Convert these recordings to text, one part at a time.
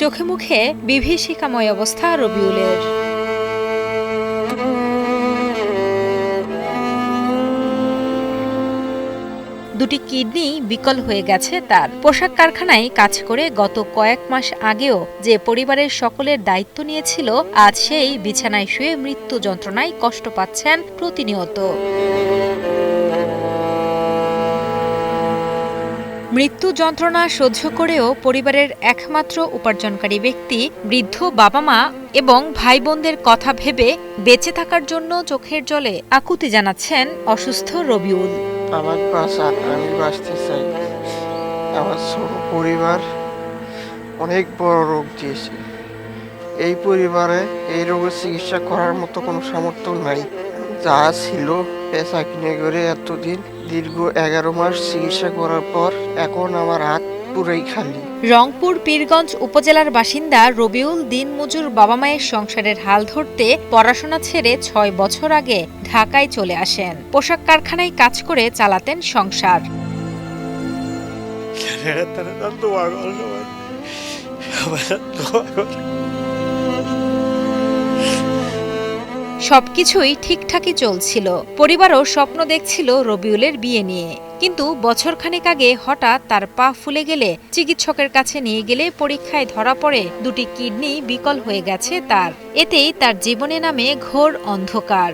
চোখে মুখে বিভীষিকাময় অবস্থা রবিউলের। দুটি কিডনি বিকল হয়ে গেছে তার। পোশাক কারখানায় কাজ করে গত কয়েক মাস আগেও যে পরিবারের সকলের দায়িত্ব নিয়েছিল, আজ সেই বিছানায় শুয়ে মৃত্যু যন্ত্রণায় কষ্ট পাচ্ছেন প্রতিনিয়ত। মৃত্যু যন্ত্রণা সহ্য করেও পরিবারের একমাত্র উপার্জনকারী ব্যক্তি, বৃদ্ধ বাবা মা এবং ভাই বোনদের কথা ভেবে বেঁচে থাকার জন্য চোখের জলে আকুতি জানাচ্ছেন অসুস্থ রবিউল। আমার আমি বাঁচতে চাই। আমার পরিবার অনেক বড় রোগ দিয়েছে। এই পরিবারে এই রোগের চিকিৎসা করার মতো কোনো সামর্থ্য নাই। যা ছিল পেশা কিনে করে এতদিন দীর্ঘ এগারো মাস চিকিৎসা করার পর এখন আমার হাত পুরাই খালি। রংপুর পীরগঞ্জ উপজেলার বাসিন্দা রবিউল দিনমজুর বাবা মায়ের সংসারের হাল ধরতে পড়াশোনা ছেড়ে ছয় বছর আগে ঢাকায় চলে আসেন। পোশাক কারখানায় কাজ করে চালাতেন সংসার। তারা দোয়া সবকিছুই ঠিকঠাকই চলছিল। পরিবারও স্বপ্ন দেখছিল রবিউলের বিয়ে নিয়ে। কিন্তু বছরখানেক আগে হঠাৎ তার পা ফুলে গেলে চিকিৎসকের কাছে নিয়ে গেলে পরীক্ষায় ধরা পড়ে দুটি কিডনি বিকল হয়ে গেছে তার। এতেই তার জীবনে নামে ঘোর অন্ধকার।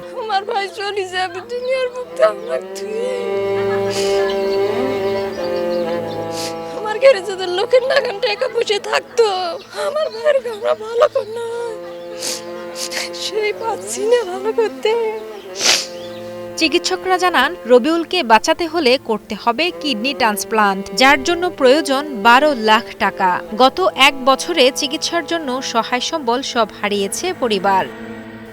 আমার লোকের বসে থাকতো, আমার ভাইয়ের ভালো করনা চিকিৎসকরা জানান, রবিউলকে বাঁচাতে হলে করতে হবে কিডনি ট্রান্সপ্লান্ট, যার জন্য প্রয়োজন বারো লাখ টাকা। গত এক বছরে চিকিৎসার জন্য সহায় সম্বল সব হারিয়েছে পরিবার।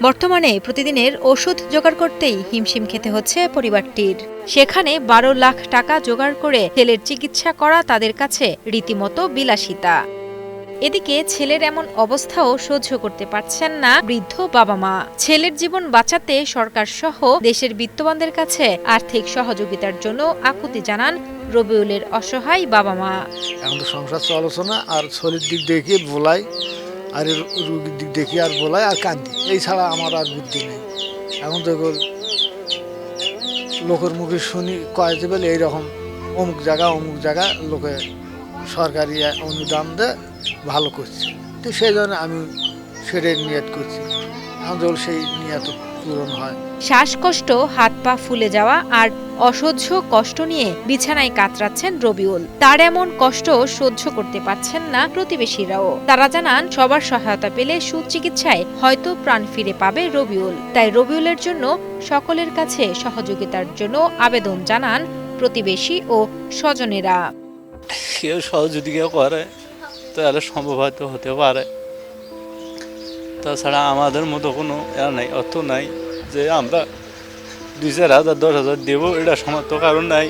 বর্তমানে প্রতিদিনের ওষুধ জোগাড় করতেই হিমশিম খেতে হচ্ছে পরিবারটির। সেখানে বারো লাখ টাকা জোগাড় করে ছেলের চিকিৎসা করা তাদের কাছে রীতিমতো বিলাসিতা। এদিকে ছেলের এমন অবস্থাও সহ্য করতে পারছেন না বৃদ্ধ বাবা মা। ছেলের জীবন বাঁচাতে সরকার সহ দেশের বিত্তবানদের কাছে আর্থিক সহযোগিতার জন্য আকুতি জানান রবিউলের অসহায় বাবা মা। এখন সংসার চলছে না, আর শরীর দিক দেখে বলাই আর রুগীর দিক দেখে আর বলাই আর কান্দি এই ছাড়া আমার আর বুদ্ধি নেই। এখন তো লোকের মুখে শুনি, কয় বলে, এইরকম অমুক জায়গা অমুক জায়গা, লোকে সরকারি অনুদান দেয় ভালো করছে। তো সেই জন্য আমি সেটাই নিয়ত করছি। এখন সেই নিয়ত পূরণ হয়। শ্বাসকষ্ট হাত পা ফুলে যাওয়া আর অসহ্য কষ্ট নিয়ে বিছানায় কাতরাচ্ছেন রবিউল। তার এমন কষ্ট সহ্য করতে পারছেন না প্রতিবেশীরাও। তারা জানান সবার সহায়তা পেলে সুচিকিৎসায় হয়তো প্রাণ ফিরে পাবে রবিউল। তাই রবিউলের জন্য সকলের কাছে সহযোগিতার জন্য আবেদন জানান প্রতিবেশী ও স্বজনেরা। কেউ সহযোগিতা করে। তাহলে সম্ভব হয়তো হতে পারে। তাছাড়া আমাদের মতো কোনো এরা নাই, অর্থ নাই যে আমরা দুই চার হাজার, দশ হাজার দেবো, এটা সমর্থ কারণ নাই।